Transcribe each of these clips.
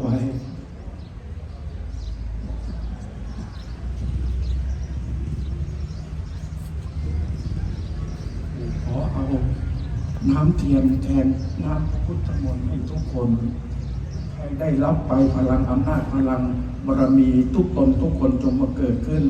ไว้ขอเอาน้ำเทียนแทนน้ำพระพุทธมนต์ให้ทุกคน ให้ได้รับไปพลังอำนาจพลังบารมีทุกตนทุกคนจงมาเกิดขึ้น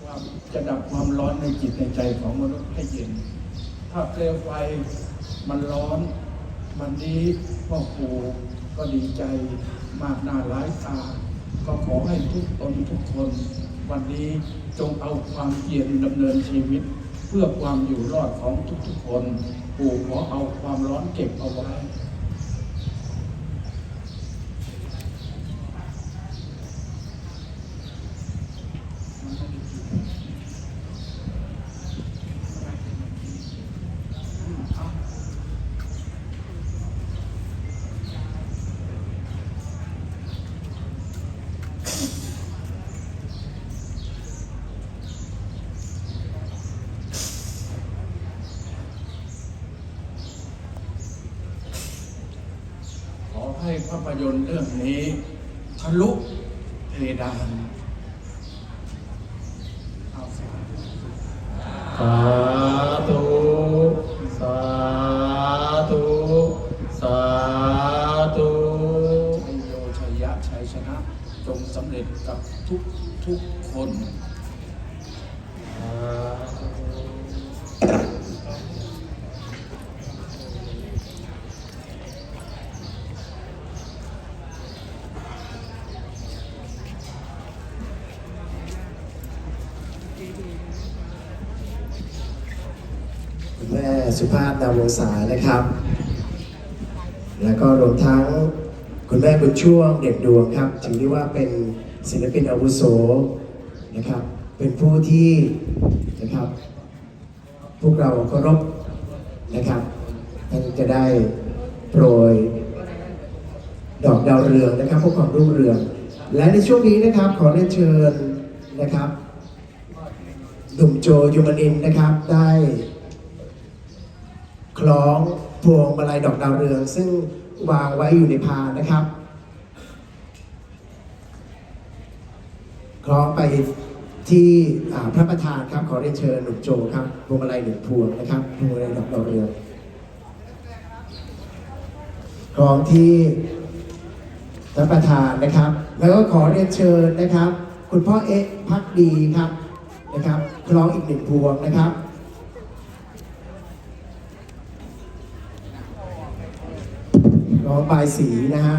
ความจะดับความร้อน ในจิตในใจของมนุษย์ให้เย็น ถ้าเปลวไฟมันร้อน วันนี้พ่อครูก็ดีใจมากหน้าร้ายตาก็ขอให้ทุกตนทุกคน วันนี้จงเอาความเพียรดำเนินชีวิต เพื่อความอยู่รอดของทุกๆคนปู่ขอเอาความร้อนเก็บเอาไว้ ยนตร์เรื่องนี้ทะลุเพดานเอาสิสาธุสาธุสาธุชัยโยชัยยะชัยชนะ จงสำเร็จกับทุกทุกคน สาธุ คุณแม่ สุภาพนามวงศานะครับ แล้วก็รวมทั้งคุณแม่บุญช่วงเด็ดดวงครับถือได้ว่าเป็นศิลปินอาวุโสนะครับ เป็นผู้ที่นะครับ พวกเราเคารพนะครับท่านจะได้โปรยดอกดาวเรืองนะครับพื่อความรุ่งเรือง และในช่วงนี้นะครับขอเรียนเชิญนะครับหนุ่มโจยูมันอินนะครับได้ คล้องพวงมาลัยดอกดาวเรือง ซึ่งวางไว้อยู่ในพานนะครับ คล้องไปที่พระประธานครับขอเรียนเชิญหนุ่มโจครับพวงมาลัยหนึ่งพวงนะครับพวงมาลัยดอกดาวเรืองคล้องที่พระประธานนะครับ แล้วก็ขอเรียนเชิญนะครับ คุณพ่อเอ๊ะพักดีครับนะครับ คล้องอีกหนึ่งพวงนะครับ ร้องบายสีนะฮะ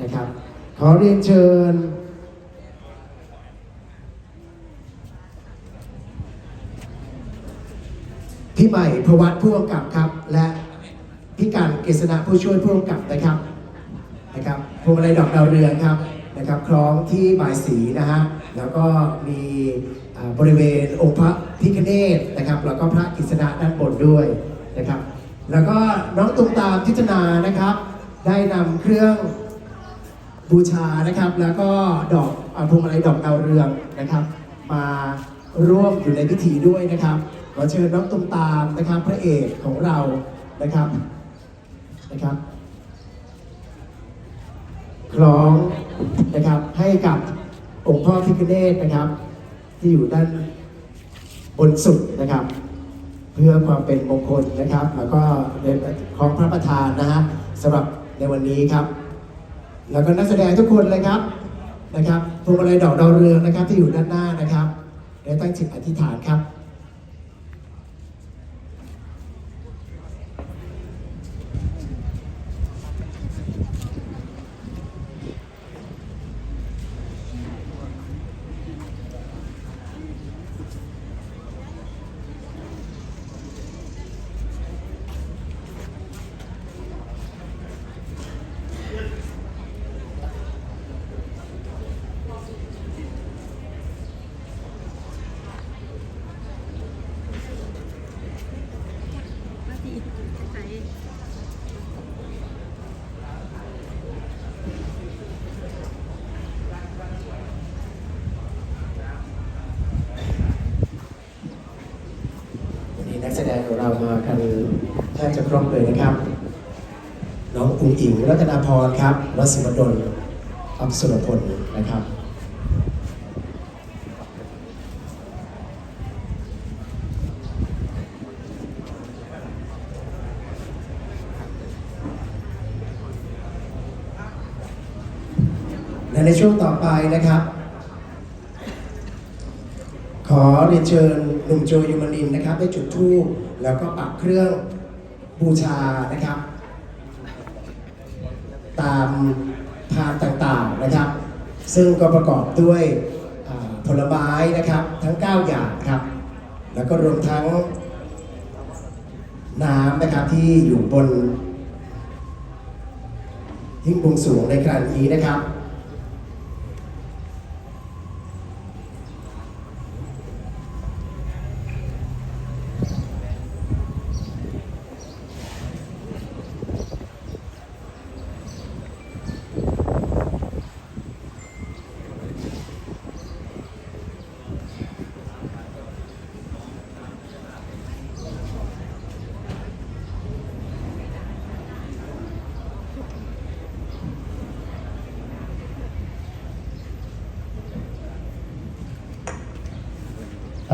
นะครับ ขอเรียนเชิญ พี่ใหม่พวัตผู้กำกับครับ และพี่การกฤษณะผู้ช่วยผู้กำกับนะครับนะครับพวงมาลัยดอกดาวเรืองครับนะครับ คล้องที่บายสีนะฮะแล้วก็มีบริเวณองค์พระพิฆเนศนะครับ แล้วก็พระกฤษณะด้านบนด้วยนะครับ แล้วก็น้องตุ้มตามทิจนานะครับ ได้นำเครื่องบูชานะครับ แล้วก็ดอกอพวงมาลัยดอกดาวเรืองนะครับ มาร่วมอยู่ในพิธีด้วยนะครับขอเชิญน้องตุ้มตามนะครับ พระเอกของเรานะครับนะครับคล้องนะครับให้กับองค์พ่อพิฆเนศนะครับ ที่อยู่ด้านบนสุดนะครับ เพื่อความเป็นมงคลนะครับ แล้วก็ในของพระประธานนะฮะสำหรับ ในวันนี้ครับ แล้วก็นักแสดงทุกคนเลยครับนะครับพวงมาลัยดอกดาวเรืองนะครับที่อยู่ด้านหน้านะครับได้ตั้งจิตอธิษฐานครับ ดงของเรามากันแทบจะครบเลยนะครับ น้องอุ๋งอิงรัตนาพรครับวสิมดลอับสุรพลนะครับและในช่วงต่อไปนะครับ ขอเรียนเชิญ นุ่มโจยูมานินนะครับได้จุดธูปแล้วก็ปักเครื่องบูชานะครับ ตามพานต่างๆนะครับ ซึ่งก็ประกอบด้วยอ่าผลไม้นะครับทั้ง 9 อย่างครับ แล้วก็รวมทั้งน้ำนะครับที่อยู่บนหิ้งบวงสรวงในครั้งนี้นะครับ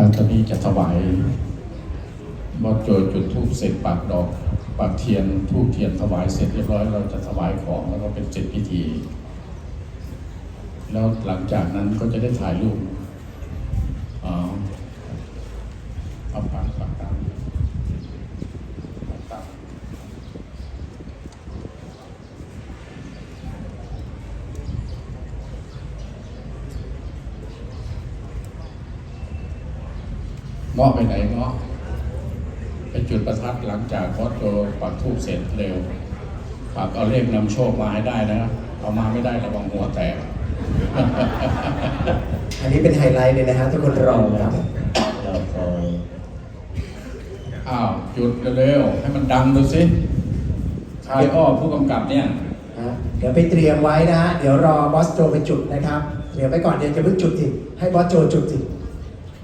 อาตอนนี้จะถวายบอสโจจุดทูบเสร็จปากดอกปากเทียนทูบเทียนถวายเสร็จเรียบร้อย เราจะถวายของแล้วก็เป็นเสร็จพิธี แล้วหลังจากนั้นก็จะได้ถ่ายรูปอ๋อเอาปากปากตามปากตาม เงาะไปไหนเงาะไปจุดประทัดหลังจากบอสโจปักทูบเสร็จเร็วฝากเอาเลขนำโชคมาให้ได้นะเอามาไม่ได้ระวังหัวแตกอันนี้เป็นไฮไลท์เลยนะฮะทุกคนรอครับเราคอยอ้าวจุดเร็วๆให้มันดังดูสิใครอ้อผู้กำกับเนี่ยฮะเดี๋ยวไปเตรียมไว้นะฮะเดี๋ยวรอบอสโจไปจุดนะครับเตรียมไว้ก่อนเดี๋ยวจะเพิ่งจุดอีกให้บอสโจจุดอีก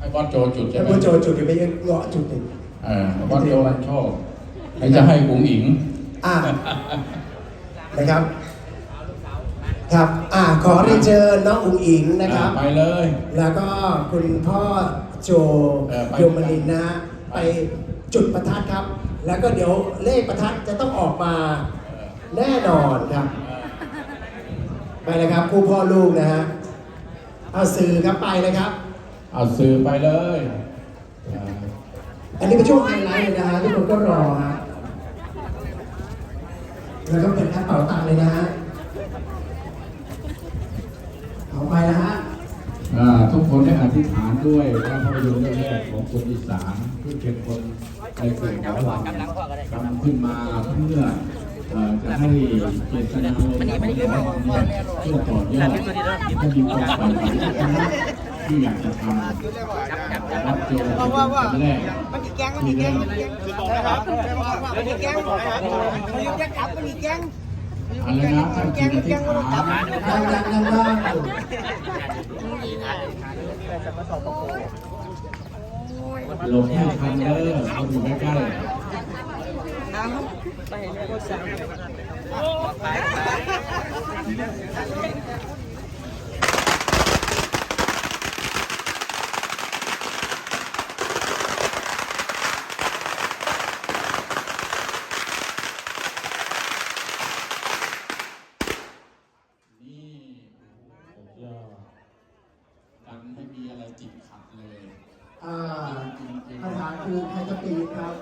ให้บอสโจจุดใช่ให้ไหมบอสโจจุดเดี๋ยวไปเงาะจุดอีกเออบอสโจมันโชคหรือจะให้บุ๋งอิงอ่านะครับ ครับอ่าขอเรียนเชิญน้องอุ๋งอิงนะครับอ่าไปเลย แล้วก็คุณพ่อโจเออไป โยมนินทร์นะฮะไปจุดประทัดครับ แล้วก็เดี๋ยวเลขประทัดจะต้องออกมาแน่นอนครับ ไปเลยครับคู่พ่อลูกนะฮะเอาสื่อครับไปเลยครับ เอาสื่อไปเลยอ่าอันนี้เป็นช่วงไฮไลท์เลยนะฮะทุกคนก็รอฮะแล้วก็เป็นแอปเป๋าตังค์เลยนะฮะเอาไปนะฮะอ่าทุกคนได้อธิษฐานด้วยว่าภาพยนตร์เรื่องแรกของคนอีสานที่เป็นคนในกลุ่มของเราทำขึ้นมาเพื่อเอ่อจะให้เจตนาลมณ์ของเราเนี่ยเพื่อต่อยอดให้มีความใฝ่ฝัน ที่อยากจะทำรับเจอเป็นแรกมันมีแก๊งมันมีแก๊งมันมีแก๊งนะครับมันมีแก๊งมันมีแก๊งขับมันมีแก๊งอะไรนะท่านจิตอธิษฐานดังดังดังดังหลบให้ทันเด้อเขาอยู่ใกล้ๆนี่สุดยอดกันไม่มีอะไรติดขัดเลย อ่าคำถามคือใครจะปีนครับ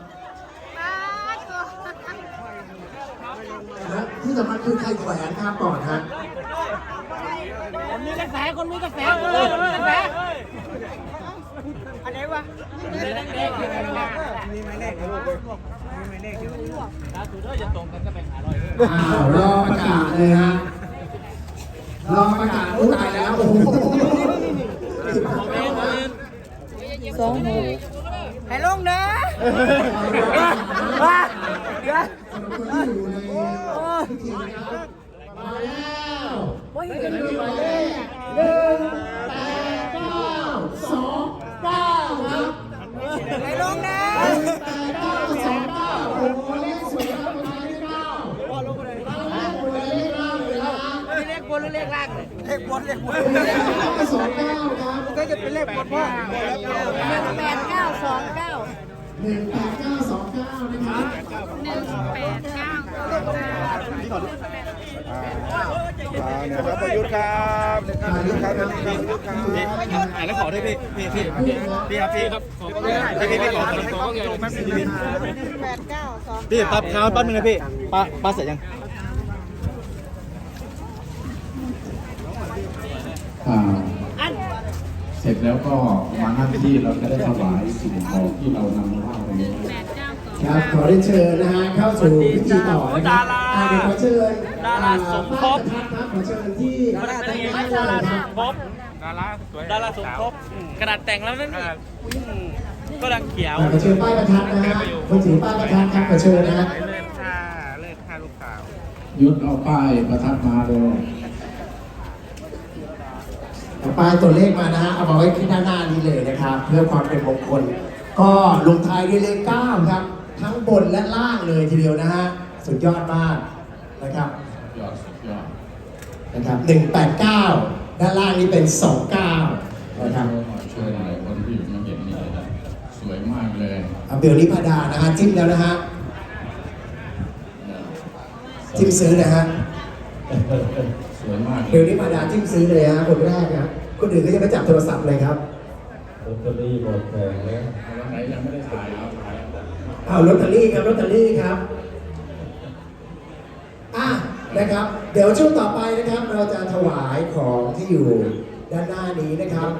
และ ที่สำคัญคือใครแขวนครับก่อนฮะคนมีกระแสคนมีกระแสคนเลยคนมีกระแสอันไหนวะมีหมายเลขมีหมายเลขมีหมายเลขถ้าถูกด้วยจะตรงกันก็เป็นหาร้อยอ้าวรอประกาศเลยฮะรอประกาศรู้ตายแล้วโอ้โหสองหกให้ลงนะ หนึ่งแปดเก้าสองเก้าครับไปลงนะหนึ่งแปดเก้าสองเก้าโอ้โหเลขสวยครับหมายเลขเก้าหมายเลขเก้าเลยนะเลขบนหรือเลยล่างเลขบนเลขบนเลขเก้าสองเก้าครับก็จะเป็นเลขบนพ่อหนึ่งแปดเก้าสองเก้าหนึ่งแปดเก้าสองเก้านะครับหนึ่งแปดเก้า นะครับประยุทธ์ครับประยุทธ์ครับประยุทธ์ครับอ่านแล้วขอด้วยพี่พี่พี่พี่ครับพี่ครับพี่พี่พี่ขอขอขอพี่พี่แปดเก้าสองพี่ปั๊บค้างแป๊บนึงนะพี่ป้าป้าเสร็จยังอ่าเสร็จแล้วก็มาหน้าที่เราจะได้ถวายสิ่งของที่เรานำมาเล่าวันนี้ ครับขอได้เชิญนะฮะเข้าสู่พิธีต่อนะครับอ่าเดี๋ยวขอเชิญดาราสมทบครับขอเชิญที่ดาราสมทบดาราดาราสมทบกระดาษแต่งแล้วนั่นก็ดังเขียวขอเชิญป้ายประทัดนะฮะคนถือป้ายประทัดครับขอเชิญนะฮะเลิศค่าเลิศค่าลูกสาวยุดเอาป้ายประทัดมาเลยเอาป้ายตัวเลขมานะฮะเอามาไว้ที่ด้านหน้านี้เลยนะครับ เพื่อความเป็นมงคลก็ลงท้ายด้วยเลข9ครับ ทั้งบนและล่างเลยทีเดียวนะฮะ สุดยอดมากนะครับยอดสุดยอดนะครับ189 ด้านล่างนี้เป็น 29นะครับช่วยหน่อยคนที่อยู่ไม่เห็นนี่นะสวยมากเลยเอาเบลนิพาดานะฮะจิ้มแล้วนะฮะเนี่ยจิ้มซื้อนะฮะสวยมากเบลนิพาดาจิ้มซื้อเลยฮะคนแรกนะคนอื่นก็ยังไม่จับโทรศัพท์เลยครับลอตเตอรี่หมดแผงแล้ววันไหนยังไม่ได้ถ่ายเอาถ่าย เอาลอตเตอรี่ครับลอตเตอรี่ครับอะนะครับ เดี๋ยวช่วงต่อไปนะครับ เราจะถวายของที่อยู่ด้านหน้านี้นะครับ